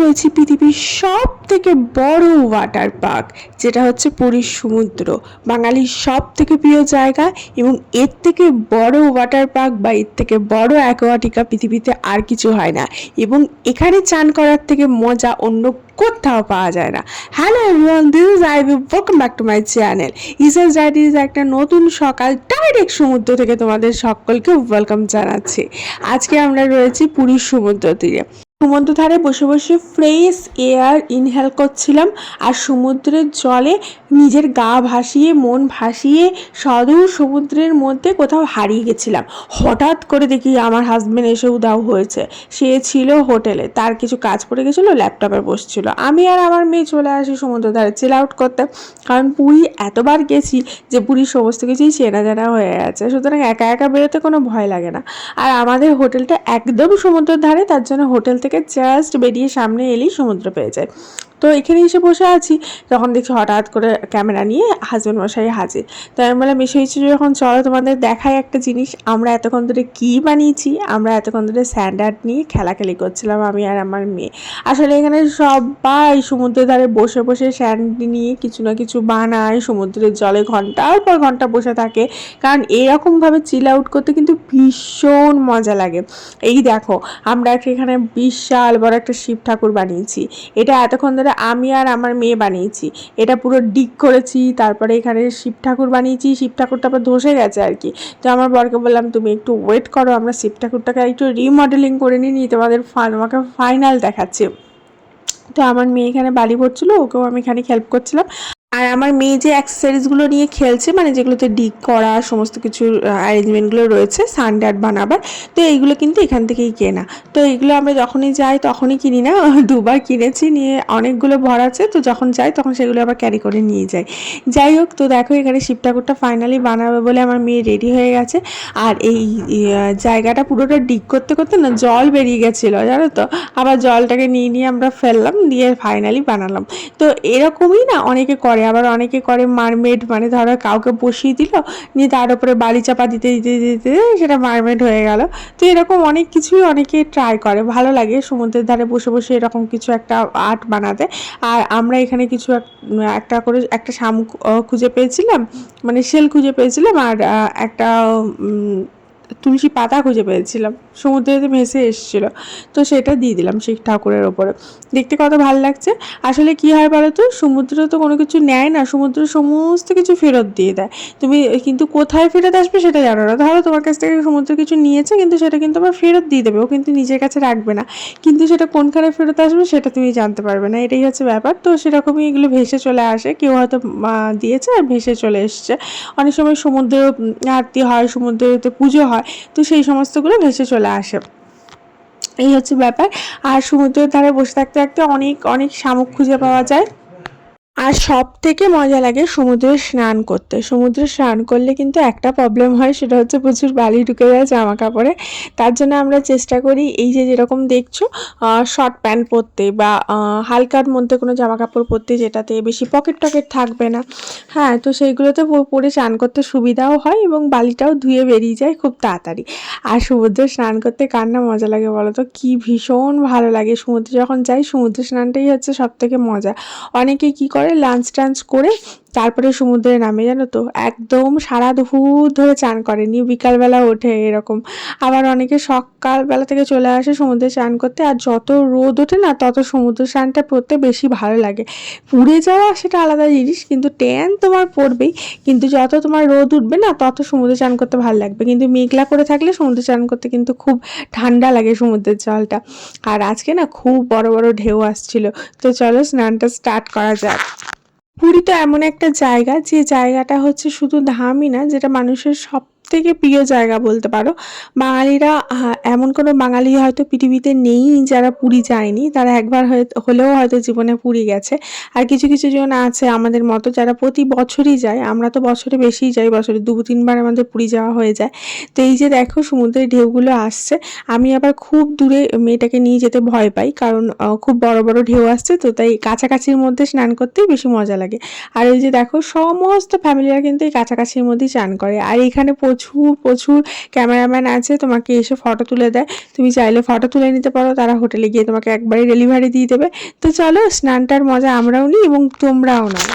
রয়েছি পৃথিবীর সব থেকে বড় ওয়াটার পার্ক যেটা হচ্ছে পুরীর সমুদ্র। বাঙালির সব থেকে প্রিয় জায়গা এবং এর থেকে বড় ওয়াটার পার্ক বা এর থেকে বড় অ্যাকোয়াটিকা পৃথিবীতে আর কিছু হয় না। এবং এখানে চান করার থেকে মজা অন্য কোথাও পাওয়া যায় না। Hello everyone this is I welcome back to my channel Isa's diaries একটা নতুন সকাল ডাইরেক্ট সমুদ্র থেকে তোমাদের সকলকে ওয়েলকাম জানাচ্ছি। আজকে আমরা রয়েছি পুরীর সমুদ্র তীরে। সমুদ্র ধারে বসে বসে ফ্রেশ এয়ার ইনহেল করছিলাম আর সমুদ্রের জলে নিজের গা ভাসিয়ে, মন ভাসিয়ে সদূর সমুদ্রের মধ্যে কোথাও হারিয়ে গেছিলাম। হঠাৎ করে দেখি আমার হাজব্যান্ড এসে উদাও হয়েছে। সে ছিল হোটেলে তার কিছু কাজ পড়ে গেছিল ল্যাপটপে বসছিল। আমি আর আমার মেয়ে চলে আসি সমুদ্র ধারে চিল আউট করতে। কারণ পুরী এতবার গেছি যে পুরীর সমস্ত কিছুই চেনা জানা হয়ে গেছে সুতরাং একা একা বেরোতে কোনো ভয় লাগে না। আর আমাদের হোটেলটা একদম সমুদ্রের ধারে, তার জন্য হোটেল থেকে জাস্ট বেরিয়ে সামনে এলেই সমুদ্র পেয়ে যায়। তো এখানে এসে বসে আছি। তখন দেখছি হঠাৎ করে ক্যামেরা নিয়ে হাজব্যান্ড মশাই হাজির। তো আমি বললাম, এসে হয়েছে যখন চলো তোমাদের দেখাই একটা জিনিস। আমরা এতক্ষণ ধরে কী বানিয়েছি? আমরা এতক্ষণ ধরে স্যান্ডার্ড নিয়ে খেলাখেলি করছিলাম, আমি আর আমার মেয়ে। আসলে এখানে সবাই সমুদ্রের ধারে বসে বসে স্যান্ড নিয়ে কিছু না কিছু বানায়, সমুদ্রের জলে ঘণ্টার পর ঘণ্টা বসে থাকে। কারণ এরকমভাবে চিল আউট করতে কিন্তু ভীষণ মজা লাগে। এই দেখো, আমরা এখানে বিশাল বড় একটা শিব ঠাকুর বানিয়েছি। এটা এতক্ষণ ধরে আমি আর আমার মেয়ে বানিয়েছি। এটা পুরো ডিক করেছি, তারপরে এখানে শিব ঠাকুর বানিয়েছি, শিব ঠাকুরটা আবার ধসে গেছে আর কি। তো আমার বরকে বললাম, তুমি একটু ওয়েট করো, আমরা শিব ঠাকুরটাকে একটু রিমডেলিং করে নিই তোমাদের আমাকে ফাইনাল দেখাচ্ছে। তো আমার মেয়ে এখানে বাড়ি পড়ছিল ওকেও আমি এখানে হেল্প করছিলাম। আর আমার মেয়ে যে অ্যাক্সেসরিজগুলো নিয়ে খেলছে মানে যেগুলোতে ডিক করা, সমস্ত কিছু অ্যারেঞ্জমেন্টগুলো রয়েছে সানডার বানাবার, তো এইগুলো কিন্তু এখান থেকেই কেনা। তো এইগুলো আমরা যখনই যাই, তখনই কিনি না, দুবার কিনেছি, নিয়ে অনেকগুলো ভর আছে, তো যখন যাই, তখন সেগুলো আবার ক্যারি করে নিয়ে যাই। যাই হোক, তো দেখো এখানে শিব ঠাকুরটা ফাইনালি বানাবে বলে আমার মেয়ে রেডি হয়ে গেছে। আর এই জায়গাটা পুরোটা ডিক করতে করতে না জল বেরিয়ে গেছিল, জানো তো? আবার জলটাকে নিয়ে নিয়ে আমরা ফেললাম, দিয়ে ফাইনালি বানালাম। তো এরকমই না, অনেকে করে আবার অনেকে করে মারমেড মানে ধরো কাউকে বসিয়ে দিল, নিয়ে তার উপরে বালি চাপা দিতে দিতে দিতে সেটা মারমেড হয়ে গেল। তো এরকম অনেক কিছুই অনেকে ট্রাই করে। ভালো লাগে সমুদ্রের ধারে বসে বসে এরকম কিছু একটা আর্ট বানাতে। আর আমরা এখানে কিছু এক- একটা করে, একটা শামুক খুঁজে পেয়েছিলাম। মানে শেল খুঁজে পেয়েছিলাম। আর একটা তুলসী পাতা খুঁজে পেয়েছিলাম, সমুদ্রেতে ভেসে এসেছিল। তো সেটা দিয়ে দিলাম সেই ঠাকুরের ওপরে। দেখতে কত ভালো লাগছে। আসলে কি হয় বলো তো, সমুদ্র তো কোনো কিছু নেয় না সমুদ্র সমস্ত কিছু ফেরত দিয়ে দেয়। তুমি কিন্তু কোথায় ফেরত আসবে সেটা জানো না। ধরো তোমার কাছ থেকে সমুদ্র কিছু নিয়েছে, কিন্তু সেটা কিন্তু আবার ফেরত দিয়ে দেবে। ও কিন্তু নিজের কাছে রাখবে না। কিন্তু সেটা কোনখানে ফেরত আসবে সেটা তুমি জানতে পারবে না। এটাই হচ্ছে ব্যাপার। তো সেরকমই এগুলো ভেসে চলে আসে। কেউ হয়তো দিয়েছে আর ভেসে চলে এসছে। অনেক সময় সমুদ্র আরতি হয়, সমুদ্রেতে পুজো হয়। তো সেই সমস্তগুলো ভেসে চলে আসে। এই হচ্ছে ব্যাপার। আর সমুদ্রের ধারে বসে থাকতে থাকতে অনেক অনেক শামুক খুঁজে পাওয়া যায়। আর সব থেকে মজা লাগে সমুদ্রে স্নান করতে। সমুদ্রে স্নান করলে কিন্তু একটা প্রবলেম হয়, সেটা হচ্ছে প্রচুর বালি ঢুকে যায় জামা কাপড়ে। তার জন্য আমরা চেষ্টা করি এই যে যেরকম দেখছ শর্ট প্যান্ট পরতে বা হালকার মধ্যে কোনো জামা কাপড় পরতে যেটাতে বেশি পকেট টকেট থাকবে না। হ্যাঁ তো সেইগুলোতে পরে স্নান করতে সুবিধাও হয় এবং বালিটাও ধুয়ে বেরিয়ে যায় খুব তাড়াতাড়ি। আর সমুদ্রে স্নান করতে কার না মজা লাগে বলো তো? কী ভীষণ ভালো লাগে। সমুদ্রে যখন যাই, সমুদ্রে স্নানটাই হচ্ছে সব থেকে মজা। অনেকে কী করে লাঞ্চ টাঞ্চ করে তারপরে সমুদ্রে নামে, জানো তো? একদম সারা দুপুর ধরে চান করে। নিয়ে বিকালবেলা ওঠে এরকম। আবার অনেকে সকালবেলা থেকে চলে আসে সমুদ্রে চান করতে, আর যত রোদ ওঠে না, তত সমুদ্র স্নানটা পড়তে বেশি ভালো লাগে। পুড়ে যাওয়া সেটা আলাদা জিনিস, কিন্তু ট্যান তোমার পড়বেই। কিন্তু যত তোমার রোদ উঠবে না, তত সমুদ্রে চান করতে ভালো লাগবে। কিন্তু মেঘলা করে থাকলে সমুদ্রে চান করতে কিন্তু খুব ঠান্ডা লাগে সমুদ্রের জলটা। আর আজকে না খুব বড় বড় ঢেউ আসছিল। তো চলো স্নানটা স্টার্ট করা যাক। পুরী তো এমন একটা জায়গা যে জায়গাটা হচ্ছে শুধু ধামই না যেটা মানুষের সব থেকে প্রিয় জায়গা বলতে পারো। বাঙালিরা এমন কোনো বাঙালি হয়তো পৃথিবীতে নেই যারা পুরী যায়নি। তারা একবার হলেও হয়তো জীবনে পুরী গেছে। আর কিছু কিছু জন আছে আমাদের মতো যারা প্রতি বছরই যায়। আমরা তো বছরে বেশিই যাই, বছরে দু, তিনবার আমাদের পুরী যাওয়া হয়ে যায়। তো এই যে দেখো সমুদ্রের ঢেউগুলো আসছে। আমি আবার খুব দূরে মেয়েটাকে নিয়ে যেতে ভয় পাই। কারণ খুব বড় বড় ঢেউ আসছে। তো তাই কাছাকাছির মধ্যে স্নান করতেই বেশি মজা লাগে। আর এই যে দেখো সমস্ত ফ্যামিলিরা কিন্তু এই কাছাকাছির মধ্যেই চান করে। আর এখানে প্রচুর প্রচুর ক্যামেরাম্যান আছে, তোমাকে এসে ফটো তুলে দেয়। তুমি চাইলে ফটো তুলে নিতে পারো, তারা হোটেলে গিয়ে তোমাকে একবারে ডেলিভারি দিয়ে দেবে। তো চলো, স্নানটার মজা আমরাও নিই এবং তোমরাও নাও।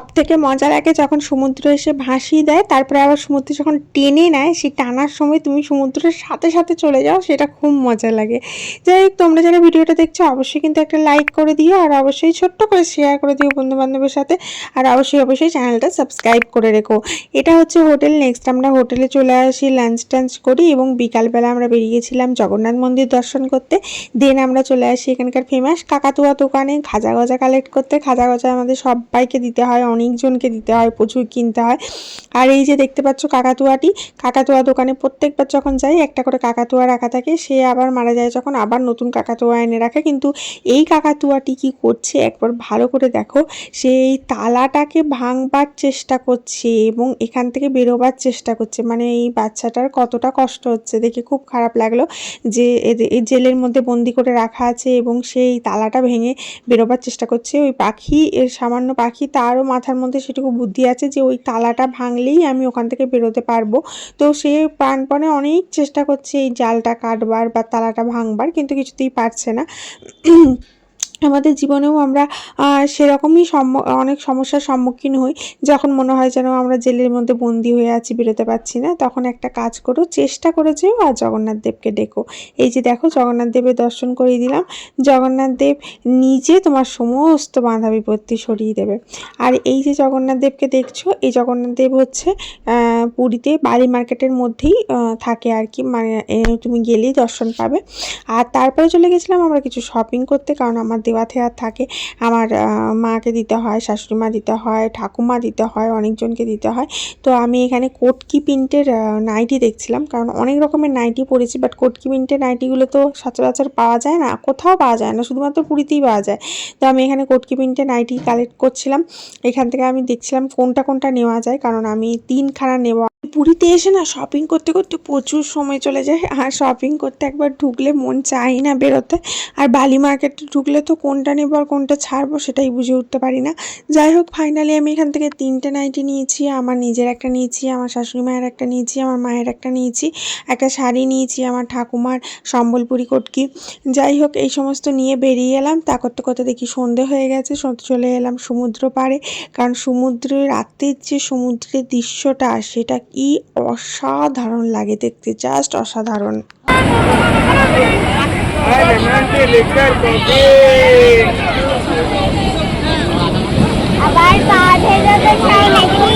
সব থেকে মজা লাগে যখন সমুদ্র এসে ভাসিয়ে দেয়, তারপরে আবার সমুদ্র যখন টেনে নেয়, সেই টানার সময় তুমি সমুদ্রের সাথে সাথে চলে যাও, সেটা খুব মজা লাগে। যাই হোক, তোমরা যারা ভিডিওটা দেখছ, অবশ্যই কিন্তু একটা লাইক করে দিও, আর অবশ্যই ছোট্ট করে শেয়ার করে দিও বন্ধু বান্ধবের সাথে, আর অবশ্যই অবশ্যই চ্যানেলটা সাবস্ক্রাইব করে রেখো। এটা হচ্ছে হোটেল নেক্সট আমরা হোটেলে চলে আসি লাঞ্চ টাঞ্চ করি, এবং বিকালবেলা আমরা বেরিয়েছিলাম জগন্নাথ মন্দির দর্শন করতে। দেন আমরা চলে আসি এখানকার ফেমাস কাকাতুয়া দোকানে, খাজা গজা কালেক্ট করতে। খাজা গজা আমাদের সবাইকে দিতে হয় অনেকজনকে দিতে হয়, প্রচুর কিনতে হয়। আর এই যে দেখতে পাচ্ছ কাকাতুয়াটি, কাকাতুয়া দোকানে প্রত্যেকবার যখন যাই, একটা করে কাকাতুয়া রাখা থাকে, সে আবার মারা যায় যখন আবার নতুন কাকাতুয়া এনে রাখে। কিন্তু এই কাকাতুয়াটি কি করছে? একবার ভালো করে দেখো সেই তালাটাকে ভাঙবার চেষ্টা করছে এবং এখান থেকে বেরোবার চেষ্টা করছে। মানে এই বাচ্চাটার কতটা কষ্ট হচ্ছে, দেখে খুব খারাপ লাগল যে এই জেলের মধ্যে বন্দি করে রাখা আছে এবং সেই তালাটা ভেঙে বেরোবার চেষ্টা করছে। ওই পাখি, এর সামান্য পাখি, তারও মাথার মধ্যে সেটুকু বুদ্ধি আছে যে ওই তালাটা ভাঙলেই আমি ওখান থেকে বেরোতে পারব। তো সে প্রাণপণে অনেক চেষ্টা করছে এই জালটা কাটবার বা তালাটা ভাঙবার, কিন্তু কিছুতেই পারছে না। আমাদের জীবনেও আমরা সেরকমই অনেক সমস্যার সম্মুখীন হই। যখন মনে হয় যেন আমরা জেলের মধ্যে বন্দি হয়ে আছি, বেরোতে পারছি না, তখন একটা কাজ করো, চেষ্টা করে যেও আর জগন্নাথ দেবকে ডেকো। এই যে দেখো, জগন্নাথ দেবের দর্শন করিয়ে দিলাম। জগন্নাথ দেব নিজে তোমার সমস্ত বাধা বিপত্তি সরিয়ে দেবে। আর এই যে জগন্নাথ দেবকে দেখছ, এই জগন্নাথ দেব হচ্ছে পুরীতে বালি মার্কেটের মধ্যেই থাকে আর কি। মানে তুমি গেলেই দর্শন পাবে। আর তারপরে চলে গেছিলাম আমরা কিছু শপিং করতে, কারণ আমার দেওয়া থেওয়া থাকে। আমার মাকে দিতে হয় শাশুড়ি মা দিতে হয় ঠাকুমা দিতে হয়, অনেকজনকে দিতে হয়। তো আমি এখানে কোটকি প্রিন্টের নাইটি দেখছিলাম। কারণ অনেক রকমের নাইটি পরেছি বাট কোটকি প্রিন্টের নাইটিগুলো তো সচরাচর পাওয়া যায় না। কোথাও পাওয়া যায় না, শুধুমাত্র পুরীতেই পাওয়া যায়। তো আমি এখানে কোটকি প্রিন্টের নাইটি কালেক্ট করছিলাম। এখান থেকে আমি দেখছিলাম কোনটা কোনটা নেওয়া যায়। কারণ আমি তিনখানা নেওয়া পুরীতে এসে না শপিং করতে করতে প্রচুর সময় চলে যায়। আর শপিং করতে একবার ঢুকলে মন চাই না বেরোতে। আর বালি মার্কেটে ঢুকলে তো কোনটা নেব আর কোনটা ছাড়বো সেটাই বুঝে উঠতে পারি না। যাই হোক ফাইনালি আমি এখান থেকে তিনটে নাইটি নিয়েছি। আমার নিজের একটা নিয়েছি, আমার শাশুড়ি মায়ের একটা নিয়েছি, আমার মায়ের একটা নিয়েছি। একটা শাড়ি নিয়েছি, আমার ঠাকুমার সম্বলপুরি কটকি। যাই হোক, এই সমস্ত নিয়ে বেরিয়ে এলাম। তা করতে করতে দেখি সন্ধে হয়ে গেছে চলে এলাম সমুদ্র পাড়ে। কারণ সমুদ্রে রাতের যে সমুদ্রের দৃশ্যটা, সেটা কি অসাধারণ লাগে দেখতে জাস্ট অসাধারণ। আবার পা ভেজাতে চাই নাকি?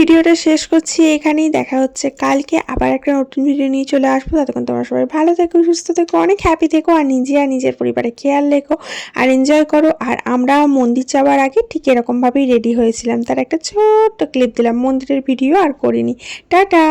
ভিডিওটা শেষ করছি, এখানেই দেখা হচ্ছে। কালকে আবার একটা নতুন ভিডিও নিয়ে চলে আসব। ততক্ষণ তোমরা সবাই ভালো থেকো, সুস্থ থেকো, অনেক হ্যাপি থেকো, আর নিজে আর নিজের পরিবারে খেয়াল রেখো, আর এনজয় করো। আর আমরা মন্দির যাওয়ার আগে ঠিক এরকমভাবেই রেডি হয়েছিলাম। তার একটা ছোট্ট ক্লিপ দিলাম, মন্দিরের ভিডিও আর করিনি। টাটা!